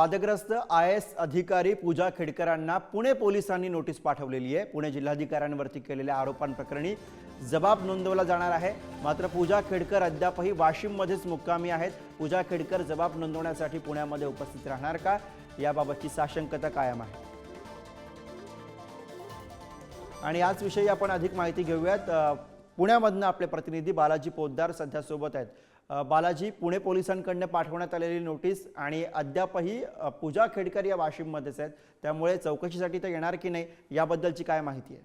वादग्रस्त I S अधिकारी पूजा खेडकरांना पुणे पोलिसांनी नोटीस पाठवलेली आहे. पुणे जिल्हाधिकाऱ्यांवरती केलेल्या आरोपांप्रकरणी जबाब नोंदवला जाणार आहे. मात्र पूजा खेडकर अद्यापही वाशिममध्येच मुक्कामी आहेत. पूजा खेडकर जबाब नोंदवण्यासाठी पुण्यामध्ये उपस्थित राहणार का? याबाबतची साशंकता कायम आहे. आणि याचविषयी आपण अधिक माहिती घेऊयात. पुण्यामधनं आपले प्रतिनिधी बालाजी पोद्दार सध्या सोबत आहेत. बालाजी पुणे पोलिसांकडनं पाठवण्यात आलेली नोटीस आणि अद्यापही पूजा खेडकर या वाशिममध्येच आहेत. त्यामुळे चौकशीसाठी ते येणार की नाही याबद्दलची काय माहिती आहे?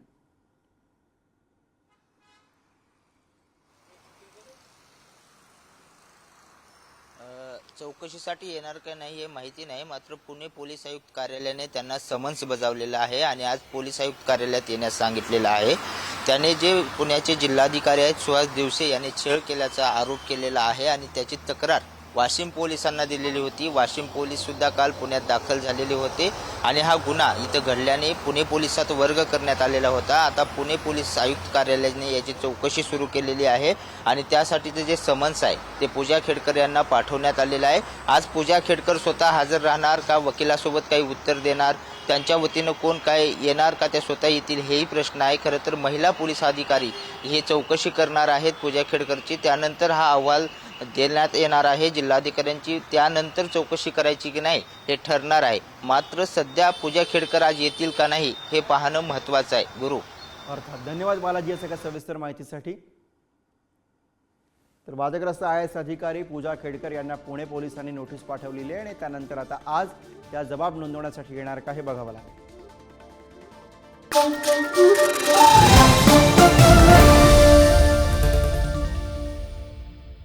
चौकशीसाठी येणार का नाही हे माहिती नाही. मात्र पुणे पोलीस आयुक्त कार्यालयाने त्यांना समन्स बजावलेला आहे आणि आज पोलीस आयुक्त कार्यालयात येण्यास सांगितलेलं आहे. त्याने जे पुण्याचे जिल्हाधिकारी आहेत सुहास दिवसे यांनी छळ केल्याचा आरोप केलेला आहे आणि त्याची तक्रार वाशिम पोलिसांना दिलेली होती. वाशिम पोलीससुद्धा काल पुण्यात दाखल झालेले होते. आणि हा गुन्हा इथं घडल्याने पुणे पोलिसात वर्ग करण्यात आलेला होता. आता पुणे पोलीस आयुक्त कार्यालयाने याची चौकशी सुरू केलेली आहे. आणि त्यासाठीचं जे समन्स आहे ते पूजा खेडकर यांना पाठवण्यात आलेलं आहे. आज पूजा खेडकर स्वतः हजर राहणार का? वकिलासोबत काही उत्तर देणार? त्यांच्या वतीनं कोण काय येणार का? त्या स्वतः येतील हेही प्रश्न आहे. खरं तर महिला पोलीस अधिकारी हे चौकशी करणार आहेत पूजा खेडकरची. त्यानंतर हा अहवाल देण्यात येणार आहे. जिल्हाधिकाऱ्यांची त्यानंतर चौकशी करायची की नाही हे ठरणार आहे. मात्र सध्या पूजा खेडकर आज येतील का नाही हे पाहणं महत्त्वाचं आहे. गुरु. अर्थात धन्यवाद बालाजी या सगळ्या सविस्तर माहितीसाठी. तर वादग्रस्त आय एस अधिकारी पूजा खेडकर यांना पुणे पोलिसांनी नोटीस पाठवलेली आहे आणि त्यानंतर आता आज त्या जबाब नोंदवण्यासाठी येणार का हे बघावं लागेल.